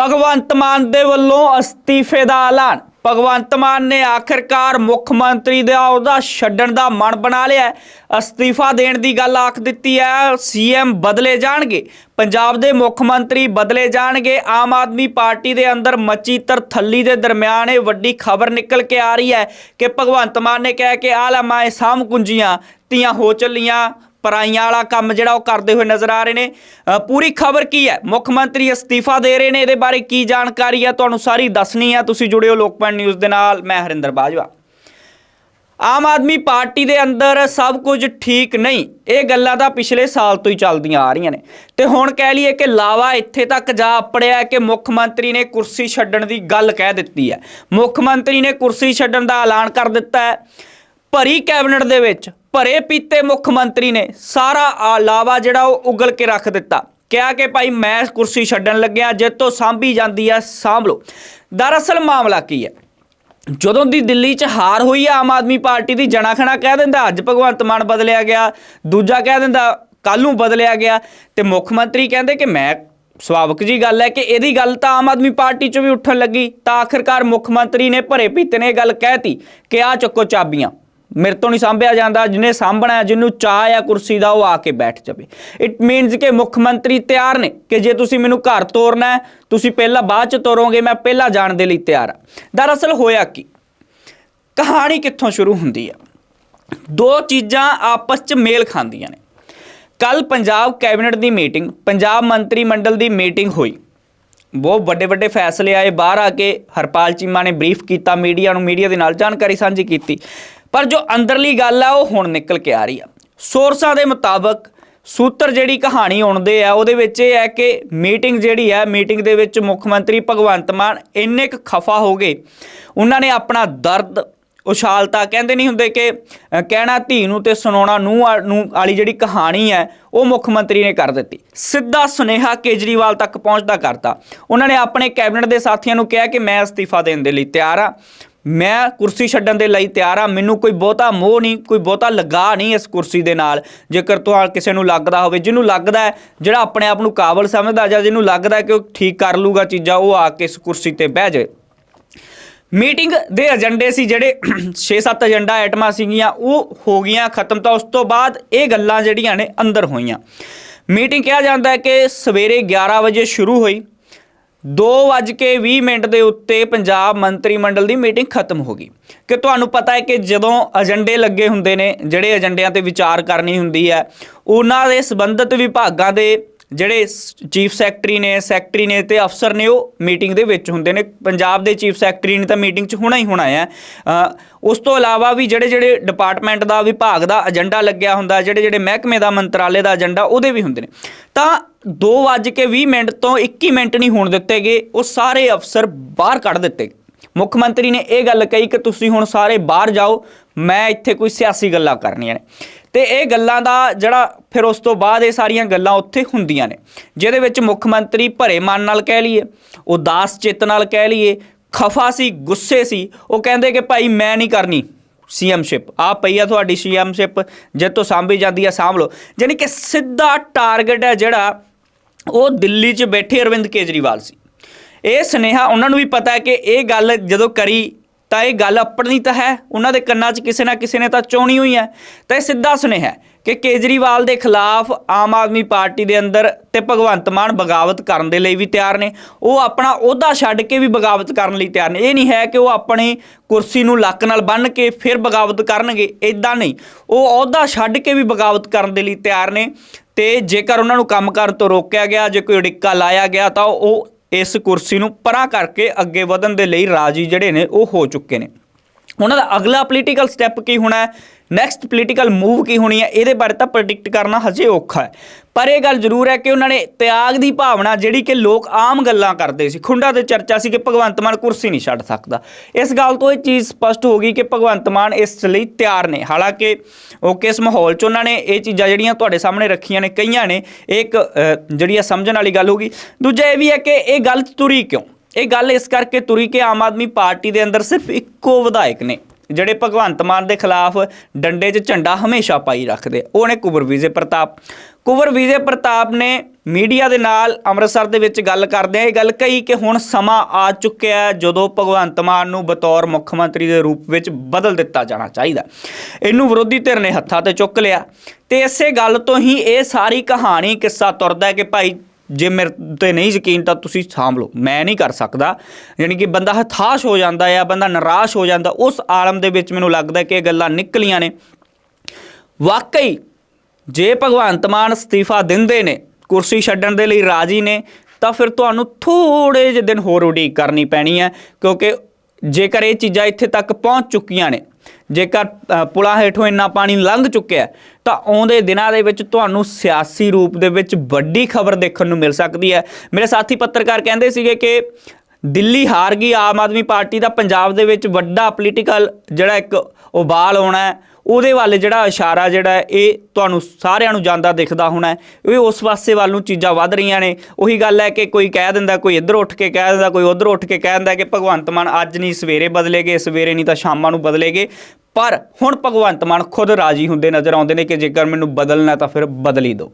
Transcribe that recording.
ਭਗਵੰਤ ਮਾਨ ਦੇ ਵੱਲੋਂ ਅਸਤੀਫੇ ਦਾ ਐਲਾਨ। ਭਗਵੰਤ ਮਾਨ ਨੇ ਆਖਰਕਾਰ ਮੁੱਖ ਮੰਤਰੀ ਦਾ ਅਹੁਦਾ ਛੱਡਣ ਦਾ ਮਨ ਬਣਾ ਲਿਆ ਅਸਤੀਫਾ ਦੇਣ ਦੀ ਗੱਲ ਆਖ ਦਿੱਤੀ ਹੈ, ਸੀਐਮ ਬਦਲੇ ਜਾਣਗੇ। ਪੰਜਾਬ ਦੇ ਮੁੱਖ ਮੰਤਰੀ ਬਦਲੇ ਜਾਣਗੇ। ਆਮ ਆਦਮੀ ਪਾਰਟੀ ਦੇ ਅੰਦਰ ਮੱਚੀ ਤਰਥੱਲੀ ਦੇ ਦਰਮਿਆਨ ਇਹ ਵੱਡੀ ਖਬਰ ਨਿਕਲ ਕੇ ਆ ਰਹੀ ਹੈ ਕਿ ਭਗਵੰਤ ਮਾਨ ਨੇ ਕਿਹਾ ਕਿ ਆਲਾ ਮਾਏ ਸਾਮ ਕੁੰਜੀਆਂ ਤੀਆਂ ਹੋ ਚੱਲੀਆਂ ਪਰਾਈਆਂ ਵਾਲਾ ਕੰਮ ਜਿਹੜਾ ਉਹ ਕਰਦੇ ਹੋਏ ਨਜ਼ਰ ਆ ਰਹੇ ਨੇ। ਪੂਰੀ ਖਬਰ ਕੀ ਹੈ? ਮੁੱਖ ਮੰਤਰੀ ਅਸਤੀਫਾ ਦੇ ਰਹੇ ਨੇ, ਇਹਦੇ ਬਾਰੇ ਕੀ ਜਾਣਕਾਰੀ ਹੈ? ਤੁਹਾਨੂੰ ਸਾਰੀ ਦੱਸਣੀ ਹੈ। ਤੁਸੀਂ ਜੁੜਿਓ ਲੋਕਪਾਲ ਨਿਊਜ਼ ਦੇ ਨਾਲ, ਮੈਂ ਹਰਿੰਦਰ ਬਾਜਵਾ। ਆਮ ਆਦਮੀ ਪਾਰਟੀ ਦੇ ਅੰਦਰ ਸਭ ਕੁਝ ਠੀਕ ਨਹੀਂ। ਇਹ ਗੱਲਾਂ ਤਾਂ ਪਿਛਲੇ ਸਾਲ ਤੋਂ ਹੀ ਚੱਲਦੀਆਂ ਆ ਰਹੀਆਂ ਨੇ। ਤੇ ਹੁਣ ਕਹਿ ਲਈਏ ਕਿ ਲਾਵਾ ਇੱਥੇ ਤੱਕ ਜਾ ਅਪੜਿਆ ਕਿ ਮੁੱਖ ਮੰਤਰੀ ਨੇ ਕੁਰਸੀ ਛੱਡਣ ਦੀ ਗੱਲ ਕਹਿ ਦਿੱਤੀ ਹੈ। ਮੁੱਖ ਮੰਤਰੀ ਨੇ ਕੁਰਸੀ ਛੱਡਣ ਦਾ ਐਲਾਨ ਕਰ ਦਿੱਤਾ ਹੈ। ਭਰੀ ਕੈਬਨਿਟ ਦੇ ਵਿੱਚ ਭਰੇ ਪੀਤੇ ਮੁੱਖ ਮੰਤਰੀ ਨੇ ਸਾਰਾ ਆਲਾਵਾ ਜਿਹੜਾ ਉਹ ਉਗਲ ਕੇ ਰੱਖ ਦਿੱਤਾ। ਕਿਹਾ ਕਿ ਭਾਈ ਮੈਂ ਕੁਰਸੀ ਛੱਡਣ ਲੱਗਿਆ, ਜੇ ਤੋਂ ਸਾਂਭੀ ਜਾਂਦੀ ਹੈ ਸਾਂਭ ਲਓ। ਦਰਅਸਲ ਮਾਮਲਾ ਕੀ ਹੈ? ਜਦੋਂ ਦੀ ਦਿੱਲੀ 'ਚ ਹਾਰ ਹੋਈ ਆ, ਆਮ ਆਦਮੀ ਪਾਰਟੀ ਦੀ ਜਣਾ ਖਣਾ ਕਹਿ ਦਿੰਦਾ, ਅੱਜ ਭਗਵੰਤ ਮਾਨ ਬਦਲਿਆ ਗਿਆ, ਦੂਜਾ ਕਹਿ ਦਿੰਦਾ ਕੱਲ ਨੂੰ ਬਦਲਿਆ ਗਿਆ, ਤੇ ਮੁੱਖ ਮੰਤਰੀ ਕਹਿੰਦੇ ਕਿ ਮੈਂ, ਸੁਭਾਵਿਕ ਜੀ ਗੱਲ ਹੈ ਕਿ ਇਹਦੀ ਗੱਲ ਤਾਂ ਆਮ ਆਦਮੀ ਪਾਰਟੀ 'ਚ ਵੀ ਉੱਠਣ ਲੱਗੀ, ਤਾਂ ਆਖਰਕਾਰ ਮੁੱਖ ਮੰਤਰੀ ਨੇ ਭਰੇ ਪੀਤੇ ਨੇ ਇਹ ਗੱਲ ਕਹਿਤੀ ਕਿ ਆ ਚੱਕੋ ਚਾਬੀਆਂ। ਮੇਰੇ ਤੋਂ ਨਹੀਂ ਸਾਂਭਿਆ ਜਾਂਦਾ ਜਿਹਨੇ ਸਾਂਭਣਾ ਜਿਹਨੂੰ ਚਾਹ ਆ ਕੁਰਸੀ ਦਾ, ਉਹ ਆ ਕੇ ਬੈਠ ਜਾਵੇ। ਇਟ ਮੀਨਸ ਕਿ ਮੁੱਖ ਮੰਤਰੀ ਤਿਆਰ ਨੇ ਕਿ ਜੇ ਤੁਸੀਂ ਮੈਨੂੰ ਘਰ ਤੋਰਨਾ ਤੁਸੀਂ ਪਹਿਲਾਂ ਬਾਅਦ ਚ ਤੋਰੋਗੇ, ਮੈਂ ਪਹਿਲਾਂ ਜਾਣ ਦੇ ਲਈ ਤਿਆਰ ਹਾਂ। ਦਰਅਸਲ ਹੋਇਆ ਕੀ? ਕਹਾਣੀ ਕਿੱਥੋਂ ਸ਼ੁਰੂ ਹੁੰਦੀ ਹੈ ਦੋ ਚੀਜ਼ਾਂ ਆਪਸ ਚ ਮੇਲ ਖਾਂਦੀਆਂ ਨੇ। ਕੱਲ ਪੰਜਾਬ ਕੈਬਨਿਟ ਦੀ ਮੀਟਿੰਗ, ਪੰਜਾਬ ਮੰਤਰੀ ਮੰਡਲ ਦੀ ਮੀਟਿੰਗ ਹੋਈ। ਬਹੁਤ ਵੱਡੇ ਵੱਡੇ ਫੈਸਲੇ ਆਏ, ਬਾਹਰ ਆ ਕੇ ਹਰਪਾਲ ਚੀਮਾ ਨੇ ਬਰੀਫ ਕੀਤਾ, ਮੀਡੀਆ ਨੂੰ ਮੀਡੀਆ ਦੇ ਨਾਲ ਜਾਣਕਾਰੀ ਸਾਂਝੀ ਕੀਤੀ। ਪਰ ਜੋ ਅੰਦਰਲੀ ਗੱਲ ਆ, ਉਹ ਹੁਣ ਨਿਕਲ ਕੇ ਆ ਰਹੀ ਆ। ਸੋਰਸਾਂ ਦੇ ਮੁਤਾਬਕ ਸੂਤਰ ਜਿਹੜੀ ਕਹਾਣੀ ਉਣਦੇ ਆ, ਉਹਦੇ ਵਿੱਚ ਇਹ ਹੈ ਕਿ ਮੀਟਿੰਗ ਜਿਹੜੀ ਹੈ ਮੀਟਿੰਗ ਦੇ ਵਿੱਚ ਮੁੱਖ ਮੰਤਰੀ ਭਗਵੰਤ ਮਾਨ ਇੰਨੇ ਕੁ ਖਫਾ ਹੋ ਗਏ। ਉਹਨਾਂ ਨੇ ਆਪਣਾ ਦਰਦ ਉਛਾਲਤਾ। ਕਹਿੰਦੇ ਨਹੀਂ ਹੁੰਦੇ ਕਿ ਕਹਿਣਾ ਧੀ ਨੂੰ ਤੇ ਸੁਣਾਉਣਾ ਨੂੰ ਨੂੰ ਵਾਲੀ ਜਿਹੜੀ ਕਹਾਣੀ ਹੈ, ਉਹ ਮੁੱਖ ਮੰਤਰੀ ਨੇ ਕਰ ਦਿੱਤੀ। ਸਿੱਧਾ ਸੁਨੇਹਾ ਕੇਜਰੀਵਾਲ ਤੱਕ ਪਹੁੰਚਦਾ ਕਰਤਾ। ਉਹਨਾਂ ਨੇ ਆਪਣੇ ਕੈਬਨਿਟ ਦੇ ਸਾਥੀਆਂ ਨੂੰ ਕਿਹਾ ਕਿ ਮੈਂ ਅਸਤੀਫਾ ਦੇਣ ਦੇ ਲਈ ਤਿਆਰ ਆ। ਮੈਂ ਕੁਰਸੀ ਛੱਡਣ ਦੇ ਲਈ ਤਿਆਰ ਆ, ਮੈਨੂੰ ਕੋਈ ਬਹੁਤਾ ਮੋਹ ਨਹੀਂ, ਕੋਈ ਬਹੁਤਾ ਲਗਾ ਨਹੀਂ ਇਸ ਕੁਰਸੀ ਦੇ ਨਾਲ। ਜੇਕਰ ਤੁਹਾਨੂੰ ਕਿਸੇ ਨੂੰ ਲੱਗਦਾ ਹੋਵੇ, ਜਿਹਨੂੰ ਲੱਗਦਾ ਹੈ, ਜਿਹੜਾ ਆਪਣੇ ਆਪ ਨੂੰ ਕਾਬਲ ਸਮਝਦਾ ਜਾਂ ਜਿਹਨੂੰ ਲੱਗਦਾ ਕਿ ਉਹ ਠੀਕ ਕਰ ਲੂਗਾ ਚੀਜ਼ਾਂ, ਉਹ ਆ ਕੇ ਇਸ ਕੁਰਸੀ ਤੇ ਬਹਿ ਜਾਵੇ ਮੀਟਿੰਗ ਦੇ ਏਜੰਡੇ ਸੀ, ਜਿਹੜੇ 6-7 ਏਜੰਡਾ ਆਈਟਮਾਂ ਸੀਗੀਆਂ, ਉਹ ਹੋ ਗਈਆਂ ਖਤਮ ਤਾਂ ਉਸ ਤੋਂ ਬਾਅਦ ਇਹ ਗੱਲਾਂ ਜਿਹੜੀਆਂ ਨੇ ਅੰਦਰ ਹੋਈਆਂ। ਮੀਟਿੰਗ ਕਿਹਾ ਜਾਂਦਾ ਹੈ ਕਿ ਸਵੇਰੇ 11 ਵਜੇ ਸ਼ੁਰੂ ਹੋਈ। 2:20 ਮਿੰਟ ਦੇ ਉੱਤੇ ਪੰਜਾਬ ਮੰਤਰੀ ਮੰਡਲ ਦੀ ਮੀਟਿੰਗ ਖਤਮ ਹੋ ਗਈ। ਕਿ ਤੁਹਾਨੂੰ ਪਤਾ ਹੈ ਕਿ ਜਦੋਂ ਏਜੰਡੇ ਲੱਗੇ ਹੁੰਦੇ ਨੇ, ਜਿਹੜੇ ਏਜੰਡਿਆਂ ਤੇ ਵਿਚਾਰ ਕਰਨੀ ਹੁੰਦੀ ਹੈ, ਉਹਨਾਂ ਦੇ ਸੰਬੰਧਿਤ ਵਿਭਾਗਾਂ ਦੇ ਜਿਹੜੇ ਚੀਫ ਸੈਕਟਰੀ ਨੇ ਸੈਕਟਰੀ ਨੇ ਤੇ ਅਫਸਰ ਨੇ ਉਹ ਮੀਟਿੰਗ ਦੇ ਵਿੱਚ ਹੁੰਦੇ ਨੇ। ਪੰਜਾਬ ਦੇ ਚੀਫ ਸੈਕਟਰੀ ਨੇ ਤਾਂ ਮੀਟਿੰਗ 'ਚ ਹੋਣਾ ਹੀ ਹੋਣਾ ਹੈ ਉਸ ਤੋਂ ਇਲਾਵਾ ਵੀ ਜਿਹੜੇ ਜਿਹੜੇ ਡਿਪਾਰਟਮੈਂਟ ਦਾ, ਵਿਭਾਗ ਦਾ ਏਜੰਡਾ ਲੱਗਿਆ ਹੁੰਦਾ, ਜਿਹੜੇ ਜਿਹੜੇ ਮਹਿਕਮੇ ਦਾ, ਮੰਤਰਾਲੇ ਦਾ ਏਜੰਡਾ, ਉਹਦੇ ਵੀ ਹੁੰਦੇ ਨੇ। ਤਾਂ 2:20 ਮਿੰਟ ਤੋਂ 21 ਮਿੰਟ ਨਹੀਂ ਹੋਣ ਦਿੱਤੇ ਗਏ, ਉਹ ਸਾਰੇ ਅਫਸਰ ਬਾਹਰ ਕੱਢ ਦਿੱਤੇ। ਗਏ। ਮੁੱਖ ਮੰਤਰੀ ਨੇ ਇਹ ਗੱਲ ਕਹੀ ਕਿ ਤੁਸੀਂ ਹੁਣ ਸਾਰੇ ਬਾਹਰ ਜਾਓ, ਮੈਂ ਇੱਥੇ ਕੋਈ ਸਿਆਸੀ ਗੱਲਾਂ ਕਰਨੀਆਂ ਨੇ। ਤੇ ਇਹ ਗੱਲਾਂ ਦਾ ਜਿਹੜਾ ਫਿਰ ਉਸ ਤੋਂ ਬਾਅਦ ਇਹ ਸਾਰੀਆਂ ਗੱਲਾਂ ਉੱਥੇ ਹੁੰਦੀਆਂ ਨੇ, ਜਿਹਦੇ ਵਿੱਚ ਮੁੱਖ ਮੰਤਰੀ ਭਰੇ ਮਨ ਨਾਲ ਕਹਿ ਲਈਏ, ਉਦਾਸ ਚਿੱਤ ਨਾਲ ਕਹਿ ਲਈਏ, ਖਫਾ ਸੀ, ਗੁੱਸੇ ਸੀ, ਉਹ ਕਹਿੰਦੇ ਕਿ ਭਾਈ ਮੈਂ ਨਹੀਂ ਕਰਨੀ ਸੀਐਮਸ਼ਿਪ ਆ ਪਈ ਆ ਤੁਹਾਡੀ ਸੀਐਮਸ਼ਿਪ ਜੇ ਤੋਂ ਸਾਂਭੀ ਜਾਂਦੀ ਆ ਸਾਂਭ ਲਓ ਯਾਨੀ ਕਿ ਸਿੱਧਾ ਟਾਰਗੇਟ ਹੈ ਜਿਹੜਾ ਉਹ ਦਿੱਲੀ 'ਚ ਬੈਠੇ ਅਰਵਿੰਦ ਕੇਜਰੀਵਾਲ ਸੀ। ਇਹ ਸੁਨੇਹਾ ਉਹਨਾਂ ਨੂੰ ਵੀ ਪਤਾ ਹੈ ਕਿ ਇਹ ਗੱਲ ਜਦੋਂ ਕਰੀ ਤਾਂ ਇਹ ਗੱਲ ਆਪਣੀ ਤਾਂ ਹੈ, ਉਹਨਾਂ ਦੇ ਕੰਨਾਂ 'ਚ ਕਿਸੇ ਨਾ ਕਿਸੇ ਨੇ ਤਾਂ ਚੋਣੀ ਹੋਈ ਹੈ। ਤਾਂ ਇਹ ਸਿੱਧਾ ਸੁਨੇਹਾ ਹੈ ਕਿ ਕੇਜਰੀਵਾਲ ਦੇ ਖਿਲਾਫ ਆਮ ਆਦਮੀ ਪਾਰਟੀ ਦੇ ਅੰਦਰ ਤੇ ਭਗਵੰਤ ਮਾਨ ਬਗਾਵਤ ਕਰਨ ਦੇ ਲਈ ਵੀ ਤਿਆਰ ਨੇ। ਉਹ ਆਪਣਾ ਅਹੁਦਾ ਛੱਡ ਕੇ ਵੀ ਬਗਾਵਤ ਕਰਨ ਲਈ ਤਿਆਰ ਨੇ। ਇਹ ਨਹੀਂ ਹੈ ਕਿ ਉਹ ਆਪਣੀ ਕੁਰਸੀ ਨੂੰ ਲੱਕ ਨਾਲ ਬੰਨ੍ਹ ਕੇ ਫਿਰ ਬਗਾਵਤ ਕਰਨਗੇ ਇਦਾਂ ਨਹੀਂ। ਉਹ ਅਹੁਦਾ ਛੱਡ ਕੇ ਵੀ ਬਗਾਵਤ ਕਰਨ ਦੇ ਲਈ ਤਿਆਰ ਨੇ ਤੇ ਜੇਕਰ ਉਹਨਾਂ ਨੂੰ ਕੰਮ ਕਰਨ ਤੋਂ ਰੋਕਿਆ ਗਿਆ, ਜੇ ਕੋਈ ਅੜਿੱਕਾ ਲਾਇਆ ਗਿਆ, ਤਾਂ ਉਹ ਇਸ ਕੁਰਸੀ ਨੂੰ ਪਰਾਂ ਕਰਕੇ ਅੱਗੇ ਵਧਣ ਦੇ ਲਈ ਰਾਜੀ ਜਿਹੜੇ ਨੇ ਉਹ ਹੋ ਚੁੱਕੇ ਨੇ। ਉਹਨਾਂ ਦਾ ਅਗਲਾ ਪੋਲੀਟੀਕਲ ਸਟੈਪ ਕੀ ਹੋਣਾ ਹੈ? ਨੈਕਸਟ ਪੋਲੀਟੀਕਲ ਮੂਵ ਕੀ ਹੋਣੀ ਹੈ? ਇਹਦੇ ਬਾਰੇ ਤਾਂ ਪ੍ਰੈਡਿਕਟ ਕਰਨਾ ਹਜੇ ਔਖਾ ਹੈ। ਪਰ ਇਹ ਗੱਲ ਜ਼ਰੂਰ ਹੈ ਕਿ ਉਹਨਾਂ ਨੇ ਤਿਆਗ ਦੀ ਭਾਵਨਾ ਜਿਹੜੀ ਕਿ ਲੋਕ ਆਮ ਗੱਲਾਂ ਕਰਦੇ ਸੀ। ਖੁੰਡਾ ਤੇ ਚਰਚਾ ਸੀ ਕਿ ਭਗਵੰਤ ਮਾਨ ਕੁਰਸੀ ਨਹੀਂ ਛੱਡ ਸਕਦਾ। ਇਸ ਗੱਲ ਤੋਂ ਇਹ ਚੀਜ਼ ਸਪਸ਼ਟ ਹੋ ਗਈ ਕਿ ਭਗਵੰਤ ਮਾਨ ਇਸ ਲਈ ਤਿਆਰ ਨੇ। ਹਾਲਾਂਕਿ ਉਹ ਕਿਸ ਮਾਹੌਲ 'ਚ ਉਹਨਾਂ ਨੇ ਇਹ ਚੀਜ਼ਾਂ ਜਿਹੜੀਆਂ ਤੁਹਾਡੇ ਸਾਹਮਣੇ ਰੱਖੀਆਂ ਨੇ ਕਈਆਂ ਨੇ, ਇਹ ਇੱਕ ਜਿਹੜੀ ਆ ਸਮਝਣ ਵਾਲੀ ਗੱਲ ਹੋਗੀ ਦੂਜਾ ਇਹ ਵੀ ਹੈ ਕਿ ਇਹ ਗੱਲ ਤੁਰੀ ਕਿਉਂ? ਇਹ ਗੱਲ ਇਸ ਕਰਕੇ ਤੁਰੀ ਕਿ ਆਮ ਆਦਮੀ ਪਾਰਟੀ ਦੇ ਅੰਦਰ ਸਿਰਫ ਇੱਕੋ ਵਿਧਾਇਕ ਨੇ, ਜਿਹੜੇ ਭਗਵੰਤ ਮਾਨ ਦੇ ਖਿਲਾਫ ਡੰਡੇ 'ਚ ਝੰਡਾ ਹਮੇਸ਼ਾ ਪਾਈ ਰੱਖਦੇ ਉਹ ਨੇ ਕੁਬਰ ਵਿਜੇ ਪ੍ਰਤਾਪ। ਕੁਵਰ ਵਿਜੇ ਪ੍ਰਤਾਪ ਨੇ ਮੀਡੀਆ ਦੇ ਨਾਲ ਅੰਮ੍ਰਿਤਸਰ ਦੇ ਵਿੱਚ ਗੱਲ ਕਰਦੇ ਆ ਇਹ ਗੱਲ ਕਹੀ ਕਿ ਹੁਣ ਸਮਾਂ ਆ ਚੁੱਕਿਆ ਜਦੋਂ ਭਗਵੰਤ ਮਾਨ ਨੂੰ ਬਤੌਰ ਮੁੱਖ ਮੰਤਰੀ ਦੇ ਰੂਪ ਵਿੱਚ ਬਦਲ ਦਿੱਤਾ ਜਾਣਾ ਚਾਹੀਦਾ। ਇਹਨੂੰ ਵਿਰੋਧੀ ਧਿਰ ਨੇ ਹੱਥਾਂ ਤੇ ਚੁੱਕ ਲਿਆ। ਤੇ ਇਸੇ ਗੱਲ ਤੋਂ ਹੀ ਇਹ ਸਾਰੀ ਕਹਾਣੀ ਕਿੱਸਾ ਤੁਰਦਾ ਹੈ ਕਿ ਭਾਈ ਜੇ ਮੇਰੇ ਤੇ ਨਹੀਂ ਯਕੀਨ ਤਾਂ ਤੁਸੀਂ ਸਾਂਭ ਲਓ। ਮੈਂ ਨਹੀਂ ਕਰ ਸਕਦਾ। ਯਾਨੀ ਕਿ ਬੰਦਾ ਹਤਾਸ਼ ਹੋ ਜਾਂਦਾ ਹੈ ਬੰਦਾ ਨਿਰਾਸ਼ ਹੋ ਜਾਂਦਾ। ਉਸ ਆਲਮ ਦੇ ਵਿੱਚ ਮੈਨੂੰ ਲੱਗਦਾ ਕਿ ਇਹ ਗੱਲਾਂ ਨਿਕਲੀਆਂ ਨੇ। ਵਾਕਈ, ਜੇ ਭਗਵੰਤ ਮਾਨ ਅਸਤੀਫਾ ਦਿੰਦੇ ਨੇ, ਕੁਰਸੀ ਛੱਡਣ ਦੇ ਲਈ ਰਾਜੀ ਨੇ, ਤਾਂ ਫਿਰ ਤੁਹਾਨੂੰ ਥੋੜੇ ਜਿਹੇ ਦਿਨ ਹੋਰ ਉਡੀਕ ਕਰਨੀ ਪੈਣੀ ਹੈ। ਕਿਉਂਕਿ ਜੇਕਰ ਇਹ ਚੀਜ਼ਾਂ ਇੱਥੇ ਤੱਕ ਪਹੁੰਚ ਚੁੱਕੀਆਂ ਨੇ ਜੇਕਰ ਅ, ਪੁਲਾਂ ਹੇਠੋਂ ਇੰਨਾ ਪਾਣੀ ਲੰਘ ਚੁੱਕਿਆ ਤਾਂ ਆਉਂਦੇ ਦਿਨਾਂ ਦੇ ਵਿੱਚ ਤੁਹਾਨੂੰ ਸਿਆਸੀ ਰੂਪ ਦੇ ਵਿੱਚ ਵੱਡੀ ਖਬਰ ਦੇਖਣ ਨੂੰ ਮਿਲ ਸਕਦੀ ਹੈ। ਮੇਰੇ ਸਾਥੀ ਪੱਤਰਕਾਰ ਕਹਿੰਦੇ ਸੀਗੇ ਕਿ ਦਿੱਲੀ ਹਾਰ ਗਈ, ਆਮ ਆਦਮੀ ਪਾਰਟੀ ਦਾ ਪੰਜਾਬ ਦੇ ਵਿੱਚ ਵੱਡਾ ਪੋਲੀਟੀਕਲ ਜਿਹੜਾ ਇੱਕ ਉਬਾਲ ਆਉਣਾ ਹੈ, ਉਹਦੇ ਵੱਲ ਜਿਹੜਾ ਇਸ਼ਾਰਾ ਜਿਹੜਾ ਇਹ ਤੁਹਾਨੂੰ ਸਾਰਿਆਂ ਨੂੰ ਜਾਂਦਾ ਦਿਖਦਾ ਹੋਣਾ ਇਹ ਉਸ ਪਾਸੇ ਵੱਲ ਨੂੰ ਚੀਜ਼ਾਂ ਵੱਧ ਰਹੀਆਂ ਨੇ। ਉਹੀ ਗੱਲ ਹੈ ਕਿ ਕੋਈ ਕਹਿ ਦਿੰਦਾ, ਕੋਈ ਇੱਧਰ ਉੱਠ ਕੇ ਕਹਿ ਦਿੰਦਾ, ਕੋਈ ਉੱਧਰ ਉੱਠ ਕੇ ਕਹਿ ਦਿੰਦਾ ਕਿ ਭਗਵੰਤ ਮਾਨ ਅੱਜ ਨਹੀਂ ਸਵੇਰੇ ਬਦਲੇਗੇ ਸਵੇਰੇ ਨਹੀਂ ਤਾਂ ਸ਼ਾਮਾਂ ਨੂੰ ਬਦਲੇਗੇ ਪਰ ਹੁਣ ਭਗਵੰਤ ਮਾਨ ਖੁਦ ਰਾਜੀ ਹੁੰਦੇ ਨਜ਼ਰ ਆਉਂਦੇ ਨੇ ਕਿ ਜੇਕਰ ਮੈਨੂੰ ਬਦਲਣਾ ਤਾਂ ਫਿਰ ਬਦਲੀ ਹੀ ਦਿਓ।